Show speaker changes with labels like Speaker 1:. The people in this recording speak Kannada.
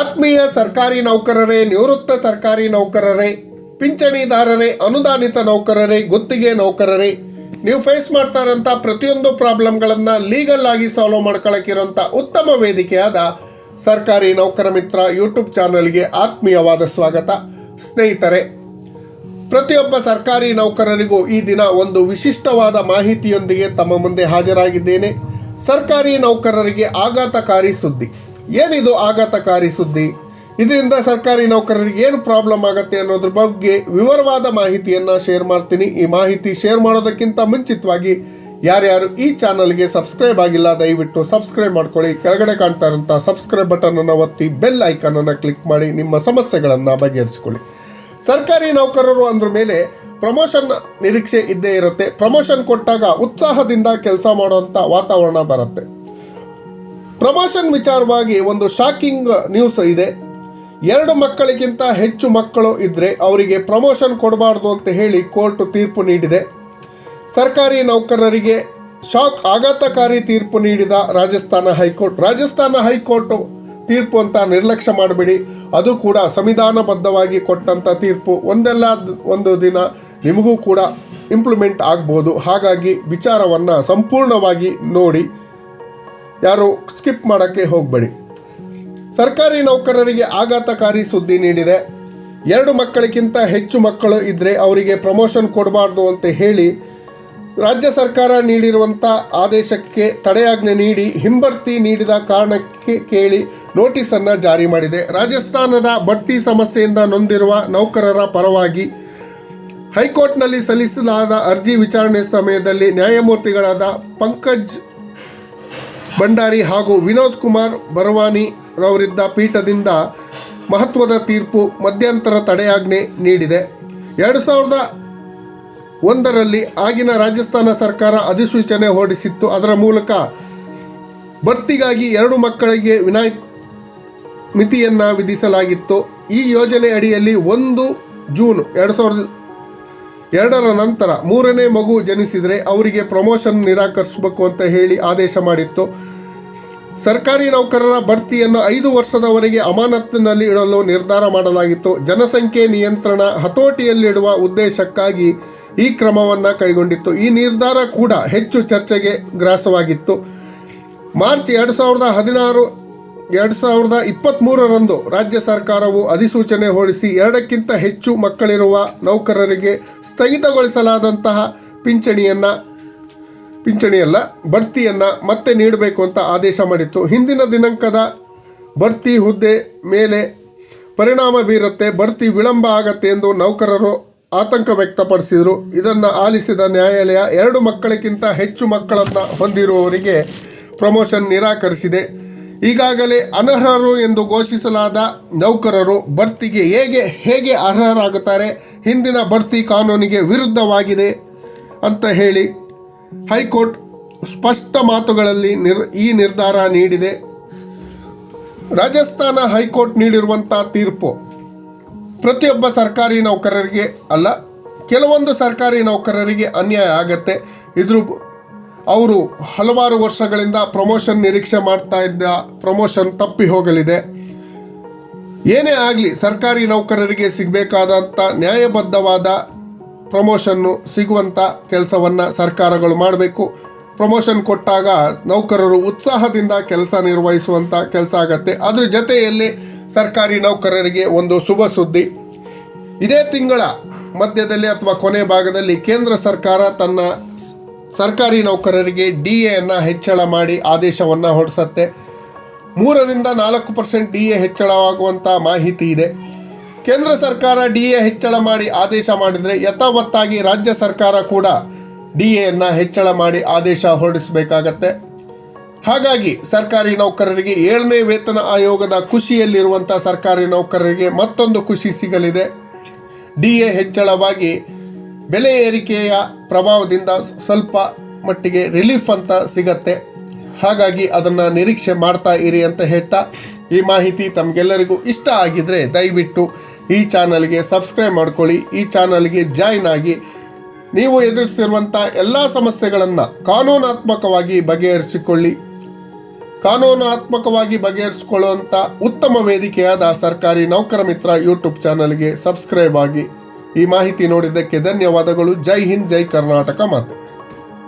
Speaker 1: ಆತ್ಮೀಯ ಸರ್ಕಾರಿ ನೌಕರರೇ, ನಿವೃತ್ತ ಸರ್ಕಾರಿ ನೌಕರರೇ, ಪಿಂಚಣಿದಾರರೇ, ಅನುದಾನಿತ ನೌಕರರೇ, ಗುತ್ತಿಗೆ ನೌಕರರೇ, ನೀವು ಫೇಸ್ ಮಾಡ್ತಾ ಇರೋಂಥ ಪ್ರತಿಯೊಂದು ಪ್ರಾಬ್ಲಮ್ಗಳನ್ನು ಲೀಗಲ್ ಆಗಿ ಸಾಲ್ವ್ ಮಾಡ್ಕೊಳ್ಳೋಕ್ಕಿರೋಂಥ ಉತ್ತಮ ವೇದಿಕೆಯಾದ ಸರ್ಕಾರಿ ನೌಕರ ಮಿತ್ರ ಯೂಟ್ಯೂಬ್ ಚಾನಲ್ಗೆ ಆತ್ಮೀಯವಾದ ಸ್ವಾಗತ. ಸ್ನೇಹಿತರೆ, ಪ್ರತಿಯೊಬ್ಬ ಸರ್ಕಾರಿ ನೌಕರರಿಗೂ ಈ ದಿನ ಒಂದು ವಿಶಿಷ್ಟವಾದ ಮಾಹಿತಿಯೊಂದಿಗೆ ತಮ್ಮ ಮುಂದೆ ಹಾಜರಾಗಿದ್ದೇನೆ. ಸರ್ಕಾರಿ ನೌಕರರಿಗೆ ಆಘಾತಕಾರಿ ಸುದ್ದಿ. ಏನಿದು ಆಘಾತಕಾರಿ ಸುದ್ದಿ? ಇದರಿಂದ ಸರ್ಕಾರಿ ನೌಕರರಿಗೆ ಏನು ಪ್ರಾಬ್ಲಮ್ ಆಗುತ್ತೆ ಅನ್ನೋದ್ರ ಬಗ್ಗೆ ವಿವರವಾದ ಮಾಹಿತಿಯನ್ನು ಶೇರ್ ಮಾಡ್ತೀನಿ. ಈ ಮಾಹಿತಿ ಶೇರ್ ಮಾಡೋದಕ್ಕಿಂತ ಮುಂಚಿತವಾಗಿ ಯಾರ್ಯಾರು ಈ ಚಾನಲ್ಗೆ ಸಬ್ಸ್ಕ್ರೈಬ್ ಆಗಿಲ್ಲ, ದಯವಿಟ್ಟು ಸಬ್ಸ್ಕ್ರೈಬ್ ಮಾಡ್ಕೊಳ್ಳಿ. ಕೆಳಗಡೆ ಕಾಣ್ತಾ ಇರೋಂಥ ಸಬ್ಸ್ಕ್ರೈಬ್ ಬಟನ್ ಅನ್ನು ಒತ್ತಿ ಬೆಲ್ ಐಕಾನ್ ಅನ್ನು ಕ್ಲಿಕ್ ಮಾಡಿ, ನಿಮ್ಮ ಸಮಸ್ಯೆಗಳನ್ನು ಬಗೆಹರಿಸಿಕೊಳ್ಳಿ. ಸರ್ಕಾರಿ ನೌಕರರು ಅಂದ್ರ ಮೇಲೆ ಪ್ರಮೋಷನ್ ನಿರೀಕ್ಷೆ ಇದ್ದೇ ಇರುತ್ತೆ. ಪ್ರಮೋಷನ್ ಕೊಟ್ಟಾಗ ಉತ್ಸಾಹದಿಂದ ಕೆಲಸ ಮಾಡುವಂಥ ವಾತಾವರಣ ಬರುತ್ತೆ. ಪ್ರಮೋಷನ್ ವಿಚಾರವಾಗಿ ಒಂದು ಶಾಕಿಂಗ್ ನ್ಯೂಸ್ ಇದೆ. ಎರಡು ಮಕ್ಕಳಿಗಿಂತ ಹೆಚ್ಚು ಮಕ್ಕಳು ಇದ್ದರೆ ಅವರಿಗೆ ಪ್ರಮೋಷನ್ ಕೊಡಬಾರ್ದು ಅಂತ ಹೇಳಿ ಕೋರ್ಟ್ ತೀರ್ಪು ನೀಡಿದೆ. ಸರ್ಕಾರಿ ನೌಕರರಿಗೆ ಶಾಕ್ ಆಘಾತಕಾರಿ ತೀರ್ಪು ನೀಡಿದ ರಾಜಸ್ಥಾನ ಹೈಕೋರ್ಟ್. ರಾಜಸ್ಥಾನ ಹೈಕೋರ್ಟ್ ತೀರ್ಪು ಅಂತ ನಿರ್ಲಕ್ಷ್ಯ ಮಾಡಬೇಡಿ. ಅದು ಕೂಡ ಸಂವಿಧಾನಬದ್ಧವಾಗಿ ಕೊಟ್ಟಂಥ ತೀರ್ಪು. ಒಂದೆಲ್ಲ ಒಂದು ದಿನ ನಿಮಗೂ ಕೂಡ ಇಂಪ್ಲಿಮೆಂಟ್ ಆಗ್ಬೋದು. ಹಾಗಾಗಿ ವಿಚಾರವನ್ನು ಸಂಪೂರ್ಣವಾಗಿ ನೋಡಿ. ಯಾರು ಸ್ಕಿಪ್ ಮಾಡೋಕ್ಕೆ ಹೋಗಬೇಡಿ. ಸರ್ಕಾರಿ ನೌಕರರಿಗೆ ಆಘಾತಕಾರಿ ಸುದ್ದಿ ನೀಡಿದೆ. ಎರಡು ಮಕ್ಕಳಿಗಿಂತ ಹೆಚ್ಚು ಮಕ್ಕಳು ಇದ್ದರೆ ಅವರಿಗೆ ಪ್ರಮೋಷನ್ ಕೊಡಬಾರ್ದು ಅಂತ ಹೇಳಿ ರಾಜ್ಯ ಸರ್ಕಾರ ನೀಡಿರುವಂಥ ಆದೇಶಕ್ಕೆ ತಡೆಯಾಜ್ಞೆ ನೀಡಿ ಹಿಂಬಡ್ತಿ ನೀಡಿದ ಕಾರಣಕ್ಕೆ ಕೇಳಿ ನೋಟಿಸನ್ನು ಜಾರಿ ಮಾಡಿದೆ. ರಾಜಸ್ಥಾನದ ಬಡ್ತಿ ಸಮಸ್ಯೆಯಿಂದ ನೊಂದಿರುವ ನೌಕರರ ಪರವಾಗಿ ಹೈಕೋರ್ಟ್ನಲ್ಲಿ ಸಲ್ಲಿಸಲಾದ ಅರ್ಜಿ ವಿಚಾರಣೆ ಸಮಯದಲ್ಲಿ ನ್ಯಾಯಮೂರ್ತಿಗಳಾದ ಪಂಕಜ್ ಭಂಡಾರಿ ಹಾಗೂ ವಿನೋದ್ ಕುಮಾರ್ ಬರವಾನಿ ರವರಿದ್ದ ಪೀಠದಿಂದ ಮಹತ್ವದ ತೀರ್ಪು ಮಧ್ಯಂತರ ತಡೆಯಾಜ್ಞೆ ನೀಡಿದೆ. ಎರಡು ಸಾವಿರದ ಒಂದರಲ್ಲಿ ಆಗಿನ ರಾಜಸ್ಥಾನ ಸರ್ಕಾರ ಅಧಿಸೂಚನೆ ಹೊರಡಿಸಿತ್ತು. ಅದರ ಮೂಲಕ ಬಡ್ತಿಗಾಗಿ ಎರಡು ಮಕ್ಕಳಿಗೆ ವಿನಾಯ್ ಮಿತಿಯನ್ನು ವಿಧಿಸಲಾಗಿತ್ತು. ಈ ಯೋಜನೆ ಅಡಿಯಲ್ಲಿ ಒಂದು ಜೂನ್ ಎರಡು ಸಾವಿರದ ಎರಡರ ನಂತರ ಮೂರನೇ ಮಗು ಜನಿಸಿದರೆ ಅವರಿಗೆ ಪ್ರಮೋಷನ್ ನಿರಾಕರಿಸಬೇಕು ಅಂತ ಹೇಳಿ ಆದೇಶ ಮಾಡಿತ್ತು. ಸರ್ಕಾರಿ ನೌಕರರ ಬಡ್ತಿಯನ್ನು ಐದು ವರ್ಷದವರೆಗೆ ಅಮಾನತ್ತಿನಲ್ಲಿ ಇಡಲು ನಿರ್ಧಾರ ಮಾಡಲಾಗಿತ್ತು. ಜನಸಂಖ್ಯೆ ನಿಯಂತ್ರಣ ಹತೋಟಿಯಲ್ಲಿಡುವ ಉದ್ದೇಶಕ್ಕಾಗಿ ಈ ಕ್ರಮವನ್ನು ಕೈಗೊಂಡಿತ್ತು. ಈ ನಿರ್ಧಾರ ಕೂಡ ಹೆಚ್ಚು ಚರ್ಚೆಗೆ ಗ್ರಾಸವಾಗಿತ್ತು. ಮಾರ್ಚ್ ಎರಡು ಸಾವಿರದ ಹದಿನಾರು ಎರಡು ಸಾವಿರದ ಇಪ್ಪತ್ತ್ಮೂರರಂದು ರಾಜ್ಯ ಸರ್ಕಾರವು ಅಧಿಸೂಚನೆ ಹೊರಡಿಸಿ ಎರಡಕ್ಕಿಂತ ಹೆಚ್ಚು ಮಕ್ಕಳಿರುವ ನೌಕರರಿಗೆ ಸ್ಥಗಿತಗೊಳಿಸಲಾದಂತಹ ಪಿಂಚಣಿಯನ್ನು ಪಿಂಚಣಿಯಲ್ಲ, ಬಡ್ತಿಯನ್ನು ಮತ್ತೆ ನೀಡಬೇಕು ಅಂತ ಆದೇಶ ಮಾಡಿತ್ತು. ಹಿಂದಿನ ದಿನಾಂಕದ ಬಡ್ತಿ ಹುದ್ದೆ ಮೇಲೆ ಪರಿಣಾಮ ಬೀರುತ್ತೆ, ಬಡ್ತಿ ವಿಳಂಬ ಆಗತ್ತೆ ಎಂದು ನೌಕರರು ಆತಂಕ ವ್ಯಕ್ತಪಡಿಸಿದರು. ಇದನ್ನು ಆಲಿಸಿದ ನ್ಯಾಯಾಲಯ ಎರಡು ಮಕ್ಕಳಿಗಿಂತ ಹೆಚ್ಚು ಮಕ್ಕಳನ್ನು ಹೊಂದಿರುವವರಿಗೆ ಪ್ರಮೋಷನ್ ನಿರಾಕರಿಸಿದೆ. ಈಗಾಗಲೇ ಅನರ್ಹರು ಎಂದು ಘೋಷಿಸಲಾದ ನೌಕರರು ಬಡ್ತಿಗೆ ಹೇಗೆ ಹೇಗೆ ಅರ್ಹರಾಗುತ್ತಾರೆ? ಹಿಂದಿನ ಬಡ್ತಿ ಕಾನೂನಿಗೆ ವಿರುದ್ಧವಾಗಿದೆ ಅಂತ ಹೇಳಿ ಹೈಕೋರ್ಟ್ ಸ್ಪಷ್ಟ ಮಾತುಗಳಲ್ಲಿ ನಿರ್, ಈ ನಿರ್ಧಾರ ನೀಡಿದೆ. ರಾಜಸ್ಥಾನ ಹೈಕೋರ್ಟ್ ನೀಡಿರುವಂಥ ತೀರ್ಪು ಪ್ರತಿಯೊಬ್ಬ ಸರ್ಕಾರಿ ನೌಕರರಿಗೆ ಅಲ್ಲ, ಕೆಲವೊಂದು ಸರ್ಕಾರಿ ನೌಕರರಿಗೆ ಅನ್ಯಾಯ ಆಗತ್ತೆ. ಇದ್ರ ಅವರು ಹಲವಾರು ವರ್ಷಗಳಿಂದ ಪ್ರಮೋಷನ್ ನಿರೀಕ್ಷೆ ಮಾಡ್ತಾ ಇದ್ದ ಪ್ರಮೋಷನ್ ತಪ್ಪಿ ಹೋಗಲಿದೆ. ಏನೇ ಆಗಲಿ ಸರ್ಕಾರಿ ನೌಕರರಿಗೆ ಸಿಗಬೇಕಾದಂಥ ನ್ಯಾಯಬದ್ಧವಾದ ಪ್ರಮೋಷನ್ನು ಸಿಗುವಂಥ ಕೆಲಸವನ್ನು ಸರ್ಕಾರಗಳು ಮಾಡಬೇಕು. ಪ್ರಮೋಷನ್ ಕೊಟ್ಟಾಗ ನೌಕರರು ಉತ್ಸಾಹದಿಂದ ಕೆಲಸ ನಿರ್ವಹಿಸುವಂಥ ಕೆಲಸ ಆಗತ್ತೆ. ಅದ್ರ ಜೊತೆಯಲ್ಲಿ ಸರ್ಕಾರಿ ನೌಕರರಿಗೆ ಒಂದು ಶುಭ ಸುದ್ದಿ. ಇದೇ ತಿಂಗಳ ಮಧ್ಯದಲ್ಲಿ ಅಥವಾ ಕೊನೆ ಭಾಗದಲ್ಲಿ ಕೇಂದ್ರ ಸರ್ಕಾರ ತನ್ನ ಸರ್ಕಾರಿ ನೌಕರರಿಗೆ ಡಿ ಎಯನ್ನು ಹೆಚ್ಚಳ ಮಾಡಿ ಆದೇಶವನ್ನು ಹೊರಡಿಸತ್ತೆ. ಮೂರರಿಂದ ನಾಲ್ಕು ಪರ್ಸೆಂಟ್ ಡಿ ಎ ಹೆಚ್ಚಳವಾಗುವಂಥ ಮಾಹಿತಿ ಇದೆ. ಕೇಂದ್ರ ಸರ್ಕಾರ ಡಿ ಎ ಹೆಚ್ಚಳ ಮಾಡಿ ಆದೇಶ ಮಾಡಿದರೆ ಯಥಾವತ್ತಾಗಿ ರಾಜ್ಯ ಸರ್ಕಾರ ಕೂಡ ಡಿ ಎಯನ್ನು ಹೆಚ್ಚಳ ಮಾಡಿ ಆದೇಶ ಹೊರಡಿಸಬೇಕಾಗತ್ತೆ. ಹಾಗಾಗಿ ಸರ್ಕಾರಿ ನೌಕರರಿಗೆ ಏಳನೇ ವೇತನ ಆಯೋಗದ ಖುಷಿಯಲ್ಲಿರುವಂಥ ಸರ್ಕಾರಿ ನೌಕರರಿಗೆ ಮತ್ತೊಂದು ಖುಷಿ ಸಿಗಲಿದೆ. ಡಿ ಎ ಹೆಚ್ಚಳವಾಗಿ ಬೆಲೆ ಏರಿಕೆಯ ಪ್ರಭಾವದಿಂದ ಸ್ವಲ್ಪ ಮಟ್ಟಿಗೆ ರಿಲೀಫ್ ಅಂತ ಸಿಗತ್ತೆ. ಹಾಗಾಗಿ ಅದನ್ನು ನಿರೀಕ್ಷೆ ಮಾಡ್ತಾ ಇರಿ ಅಂತ ಹೇಳ್ತಾ ಈ ಮಾಹಿತಿ ತಮಗೆಲ್ಲರಿಗೂ ಇಷ್ಟ ಆಗಿದ್ರೆ ದಯವಿಟ್ಟು ಈ ಚಾನಲ್ಗೆ ಸಬ್ಸ್ಕ್ರೈಬ್ ಮಾಡ್ಕೊಳ್ಳಿ. ಈ ಚಾನಲ್ಗೆ ಜಾಯ್ನ್ ಆಗಿ ನೀವು ಎದುರಿಸ್ತಿರುವಂಥ ಎಲ್ಲ ಸಮಸ್ಯೆಗಳನ್ನು ಕಾನೂನಾತ್ಮಕವಾಗಿ ಬಗೆಹರಿಸಿಕೊಳ್ಳಿ. ಕಾನೂನಾತ್ಮಕವಾಗಿ ಬಗೆಹರಿಸಿಕೊಳ್ಳುವಂಥ ಉತ್ತಮ ವೇದಿಕೆಯಾದ ಸರ್ಕಾರಿ ನೌಕರ ಮಿತ್ರ ಯೂಟ್ಯೂಬ್ ಚಾನಲ್ಗೆ ಸಬ್ಸ್ಕ್ರೈಬ್ ಆಗಿ ಈ ಮಾಹಿತಿ ನೋಡಿದ್ದಕ್ಕೆ ಧನ್ಯವಾದಗಳು. ಜೈ ಹಿಂದ್ ಜೈ ಕರ್ನಾಟಕ ಮಾತೆ.